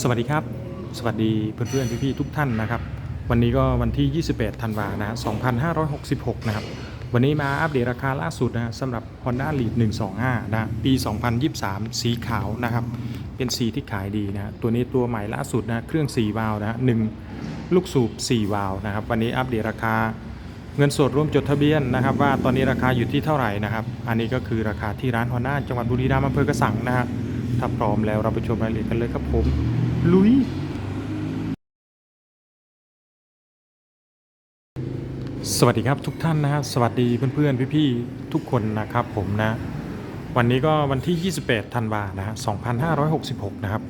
สวัสดีครับ สวัสดีเพื่อนๆพี่ๆทุกท่านนะครับ วันนี้ก็วันที่ 21 ธันวานะฮะ2566 นะครับ วันนี้มาอัปเดตราคาล่าสุดนะฮะสำหรับ Honda Lead 125 นะปี 2023 สีขาวนะครับ เป็นสีที่ขายดีนะตัวนี้ตัวใหม่ล่าสุดนะเครื่อง 4 วาล์วนะฮะหนึ่งลูกสูบ 4 วาล์วนะครับ วันนี้อัปเดตราคาเงินสดร่วมจดทะเบียนนะครับ ว่าตอนนี้ราคาอยู่ที่เท่าไหร่นะครับ อันนี้ก็คือราคาที่ร้านฮอนด้าจังหวัดบุรีรัมย์อำเภอกระสังนะฮะ ถ้าพร้อมแล้วเราไปชมรายละเอียดกันเลยครับผม ลุย สวัสดีครับทุกท่านนะฮะสวัสดีเพื่อนๆ พี่ๆ ทุกคนนะครับผมนะ วันนี้ก็วันที่ 28 ธันวานะฮะ2566 นะครับ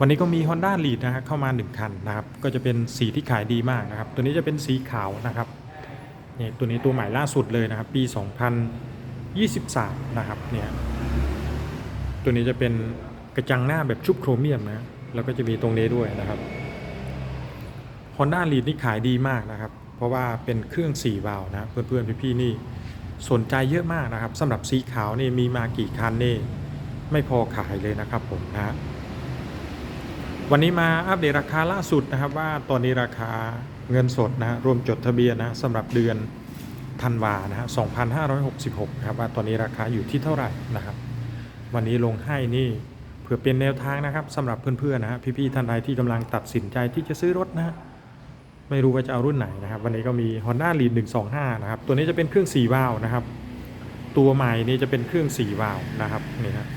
วันนี้ก็มี Honda Lead นะฮะเข้ามา 1 คันนะครับ ก็จะเป็นสีที่ขายดีมากนะครับ ตัวนี้จะเป็นสีขาวนะครับนี่ตัวนี้ตัวใหม่ล่าสุดเลยนะครับ ปี 2023 นะครับเนี่ยตัวนี้จะเป็น กระจังหน้าแบบชุบโครเมียมนะแล้วก็จะมีตรงนี้ด้วยนะครับ Honda Lead นี่ขายดีมากนะครับ เพราะว่าเป็นเครื่อง4วาล์วนะเพื่อนๆพี่ๆนี่สนใจเยอะมากนะครับสำหรับสีขาวนี่มีมากี่คันนี่ไม่พอขายเลยนะครับผมนะวันนี้มาอัปเดตราคาล่าสุดนะครับว่าตอนนี้ราคาเงินสดนะรวมจดทะเบียนนะสำหรับเดือนธันวานะฮะ2566ครับว่าตอนนี้ราคาอยู่ที่เท่าไหร่นะครับ วันนี้ลงให้นี่ พื่อเป็นแนวทางนะครับสำหรับเพื่อนๆนะฮะพี่ๆท่านใดที่กำลังตัดสินใจที่จะซื้อรถนะฮะไม่รู้ว่าจะเอารุ่นไหนนะครับ วันนี้ก็มี Honda Lead 125 นะครับ ตัวนี้จะเป็นเครื่อง4วาล์วนะครับ ตัวใหม่นี่จะเป็นเครื่อง4วาล์วนะครับนี่ครับ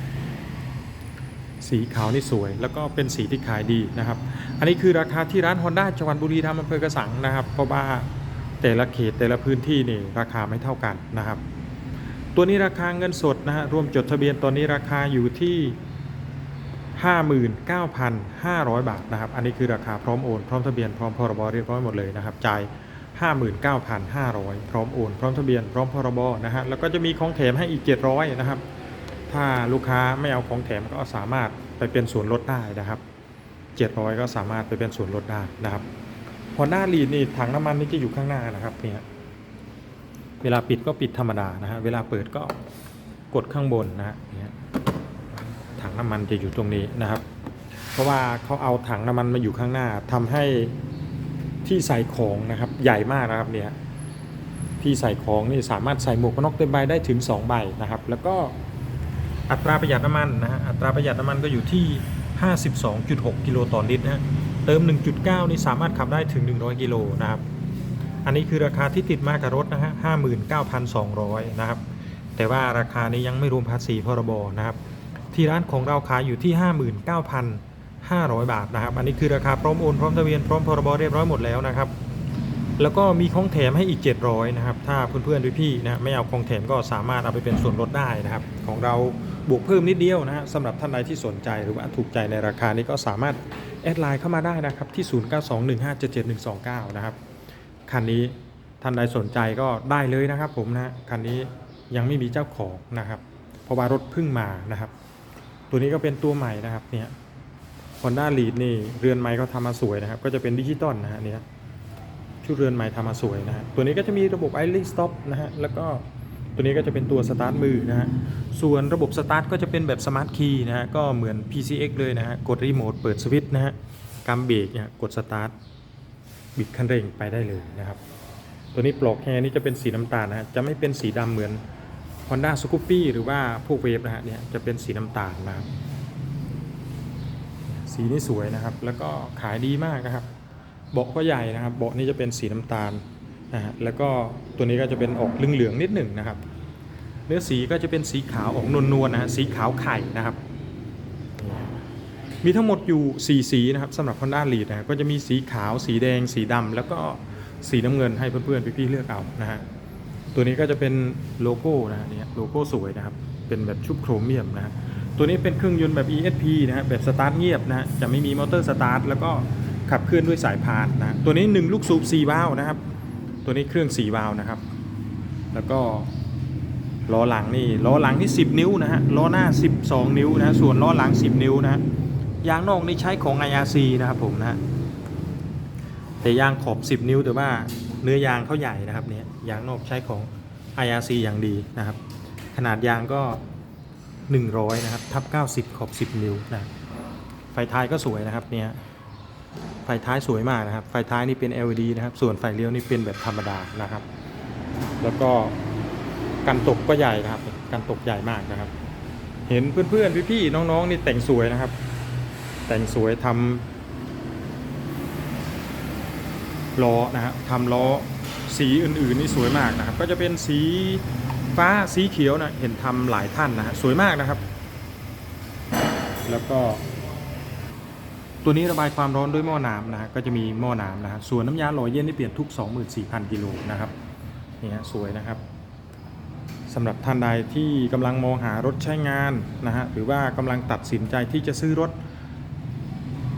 สีขาวนี่สวย แล้วก็เป็นสีที่ขายดีนะครับ อันนี้คือราคาที่ร้าน Honda จังหวัดบุรีรัมย์อำเภอกระสังนะครับ เพราะว่าแต่ละเขตแต่ละพื้นที่นี่ราคาไม่เท่ากันนะครับ ตัวนี้ราคาเงินสดนะฮะรวมจดทะเบียนตอนนี้ราคาอยู่ที่ 59,500 บาทนะครับ อันนี้คือราคาพร้อมโอน พร้อมทะเบียน พร้อมพรบเรียบร้อยหมดเลยนะครับ จ่าย 59,500 พร้อมโอน พร้อมทะเบียน พร้อมพรบนะฮะ แล้วก็จะมีของแถมให้อีก 700 นะครับ ถ้าลูกค้าไม่เอาของแถมก็สามารถไปเป็นส่วนลดได้นะครับ 700 ก็สามารถไปเป็นส่วนลดได้นะครับ Honda Lead นี่ถังน้ำมันนี่จะอยู่ข้างหน้านะครับเนี่ยเวลาปิดก็ปิดธรรมดานะฮะ เวลาเปิดก็กดข้างบนนะฮะเนี่ย น้ำมันจะอยู่ตรงนี้นะครับ เพราะว่าเขาเอาถังน้ำมันมาอยู่ข้างหน้าทำให้ที่ใส่ของนะครับใหญ่มากนะครับเนี่ยที่ใส่ของนี่สามารถใส่หมวกกันน็อกเต็มใบได้ถึง 2 ใบนะครับ แล้วก็อัตราประหยัดน้ำมันนะฮะอัตราประหยัดน้ำมันก็อยู่ที่ 52.6 กิโลต่อลิตรนะฮะเติม 1.9 นี่สามารถขับได้ถึง 100 กิโลนะครับ อันนี้คือราคาที่ติดมากับรถนะฮะ 59,200 นะครับ แต่ว่าราคานี้ยังไม่รวมภาษีพรบนะครับ ที่ร้านของเราขายอยู่ที่ 59,500 บาทนะครับ อันนี้คือราคาพร้อมโอนพร้อมทะเบียนพร้อมพรบเรียบร้อยหมดแล้วนะครับ แล้วก็มีของแถมให้อีก 700นะครับ ถ้าเพื่อนๆด้วยพี่นะไม่เอาของแถมก็สามารถเอาไปเป็นส่วนลดได้นะครับ ของเราบวกเพิ่มนิดเดียวนะฮะสำหรับท่านใดที่สนใจหรือว่าถูกใจในราคานี้ก็สามารถแอดไลน์เข้ามาได้นะครับที่ 0921577129 นะครับ คันนี้ท่านใดสนใจก็ได้เลยนะครับผมนะคันนี้ยังไม่มีเจ้าของนะครับ เพราะว่ารถเพิ่งมานะครับ ตัวนี้ก็เป็นตัวใหม่นะครับเนี่ย Honda Lead นี่เรือนไม้ก็ทำมาสวยนะครับ ก็จะเป็นดิจิตอลนะฮะเนี่ยชุดเรือนใหม่ทำมาสวยนะฮะตัวนี้ก็จะมีระบบ i l y Stop นะฮะแล้วก็ตัวนี้ก็จะเป็นตัวสตาร์ทมือนะฮะส่วนระบบสตาร์ทก็จะเป็นแบบสมาร์ทคีย์นะฮะก็เหมือน PCX เลยนะฮะกดรีโมทเปิดสวิตช์นะฮะกำเบรกเนี่ยกดสตาร์ทบิดคันเร่งไปได้เลยนะครับ ตัวนี้ปลอกแฮร์นี่จะเป็นสีน้ำตาลนะฮะจะไม่เป็นสีดำเหมือน Honda Scoopy หรือว่าพวกเวฟนะฮะเนี่ยจะเป็นสีน้ำตาลนะครับ สีนี่สวยนะครับ แล้วก็ขายดีมากนะครับ เบาะก็ใหญ่นะครับ เบาะนี่จะเป็นสีน้ำตาลนะฮะแล้วก็ตัวนี้ก็จะเป็นออกเหลืองๆนิดหนึ่งนะครับ เนื้อสีก็จะเป็นสีขาวออกนวลๆนะฮะสีขาวไข่นะครับ มีทั้งหมดอยู่ 4 สีนะครับสำหรับ Honda Lead นะฮะก็จะมีสีขาว สีแดง สีดำแล้วก็สีน้ำเงินให้เพื่อนๆพี่ๆเลือกเอานะฮะ ตัวนี้ก็จะเป็นโลโก้นะฮะเนี่ยโลโก้สวยนะครับ เป็นแบบชุบโครเมียมนะฮะตัวนี้เป็นเครื่องยนต์แบบ ESP นะฮะแบบสตาร์ทเงียบนะฮะจะไม่มีมอเตอร์สตาร์ทแล้วก็ขับเคลื่อนด้วยสายพานนะตัวนี้ 1 ลูกสูบ4วาล์วนะครับ ตัวนี้เครื่อง4วาล์วนะครับ แล้วก็ล้อหลังนี่ล้อหลังที่ 10 นิ้วนะฮะล้อหน้า 12 นิ้วนะฮะส่วนล้อหลัง 10 นิ้วนะฮะยางนอกนี่ใช้ของ IRC นะครับผมนะฮะแต่ยางขอบ 10 นิ้วแต่ว่า เนื้อยางเขาใหญ่นะครับเนี่ยยางนอกใช้ของ IRC อย่างดีนะครับ ขนาดยางก็ 100 นะครับ ทับ 90 ขอบ 10 นิ้วนะไฟท้ายก็สวยนะครับเนี่ยไฟท้ายสวยมากนะครับ ไฟท้ายนี่เป็น LED นะครับ ส่วนไฟเลี้ยวนี่เป็นแบบธรรมดานะครับ แล้วก็กันตกก็ใหญ่นะครับ กันตกใหญ่มากนะครับ เห็นเพื่อนๆพี่ๆน้องๆนี่แต่งสวยนะครับ แต่งสวยทำ ล้อนะฮะทำล้อสีอื่นๆนี่สวยมากนะครับ ก็จะเป็นสีฟ้าสีเขียวนะเห็นทำหลายท่านนะฮะสวยมากนะครับ แล้วก็ ตัวนี้ระบายความร้อนด้วยหม้อน้ำนะฮะก็จะมีหม้อน้ำนะฮะส่วนน้ำยาหล่อเย็นที่เปลี่ยนทุก 24,000กิโลนะครับนี่ฮะสวยนะครับสำหรับท่านใดที่กำลังมองหารถใช้งานนะฮะหรือว่ากำลังตัดสินใจที่จะซื้อรถ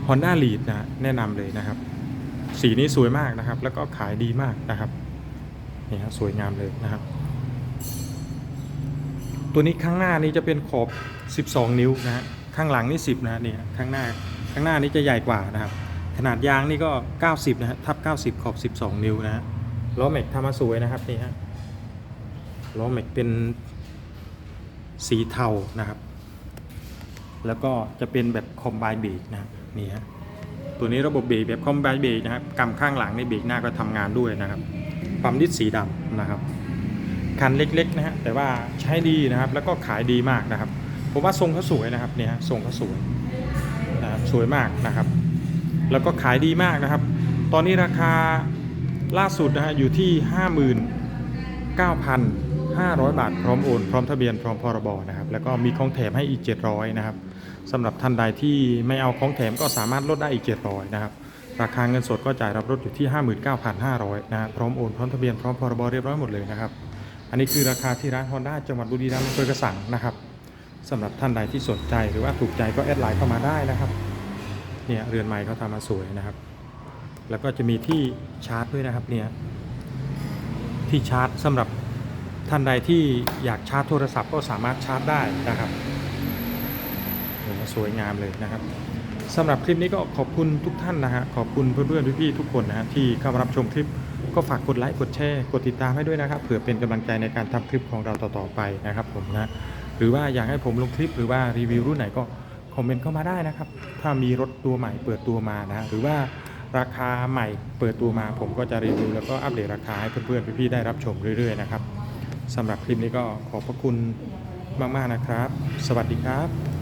Honda Lead นะแนะนำเลยนะครับ สีนี้สวยมากนะครับ แล้วก็ขายดีมากนะครับนี่ฮะสวยงามเลยนะครับ ตัวนี้ข้างหน้านี้จะเป็นขอบ 12 นิ้วนะฮะข้างหลังนี่ 10 นะฮะนี่ข้างหน้าข้างหน้านี้จะใหญ่กว่านะครับ ขนาดยางนี่ก็ 90 นะฮะทับ 90 ขอบ 12 นิ้วนะฮะล้อแม็กทำมาสวยนะครับนี่ฮะล้อแม็กเป็นสีเทานะครับ แล้วก็จะเป็นแบบคอมไบเบรกนะนี่ฮะ ตัวนี้ระบบเบรกแบบคอมไบเบรกนะครับกำข้างหลังในเบรกหน้าก็ทำงานด้วยนะครับปั๊มดิสสีดำนะครับคันเล็กๆนะฮะแต่ว่าใช้ดีนะครับแล้วก็ขายดีมากนะครับผมว่าทรงเขาสวยนะครับเนี่ยทรงเขาสวยนะครับสวยมากนะครับ แล้วก็ขายดีมากนะครับ ตอนนี้ราคาล่าสุดนะฮะอยู่ที่ 59,500 บาท พร้อมโอน พร้อมทะเบียนพร้อมพรบนะครับแล้วก็มีของแถมให้อีก 700นะครับ สำหรับท่านใดที่ไม่เอาของแถมก็สามารถลดได้อีก700นะครับ ราคาเงินสดก็จ่ายรับรถอยู่ที่ 59,500นะฮะพร้อมโอนพร้อมทะเบียนพร้อมพรบเรียบร้อยหมดเลยนะครับ อันนี้คือราคาที่ร้าน Honda จังหวัดบุรีรัมย์อำเภอกระสังนะครับสำหรับท่านใดที่สนใจหรือว่าถูกใจก็แอดไลน์เข้ามาได้นะครับเนี่ยเรือนไม้เขาทำมาสวยนะครับ แล้วก็จะมีที่ชาร์จด้วยนะครับเนี่ยที่ชาร์จสำหรับท่านใดที่อยากชาร์จโทรศัพท์ก็สามารถชาร์จได้นะครับ เนี่ยสวยงามเลยนะครับสำหรับคลิปนี้ก็ขอบคุณทุกท่านนะฮะขอบคุณเพื่อนๆพี่ๆทุกคนนะฮะที่เข้ามารับชมคลิปก็ฝากกดไลค์กดแชร์กดติดตามให้ด้วยนะครับเผื่อเป็นกำลังใจในการทำคลิปของเราต่อๆไปนะครับผมนะหรือว่าอยากให้ผมลงคลิปหรือว่ารีวิวรุ่นไหนก็คอมเมนต์เข้ามาได้นะครับถ้ามีรถตัวใหม่เปิดตัวมานะหรือว่าราคาใหม่เปิดตัวมา ผมก็จะรีวิวแล้วก็อัปเดตราคาให้เพื่อนๆพี่ๆได้รับชมเรื่อยๆนะครับสำหรับคลิปนี้ก็ขอบพระคุณมากๆนะครับ สวัสดีครับ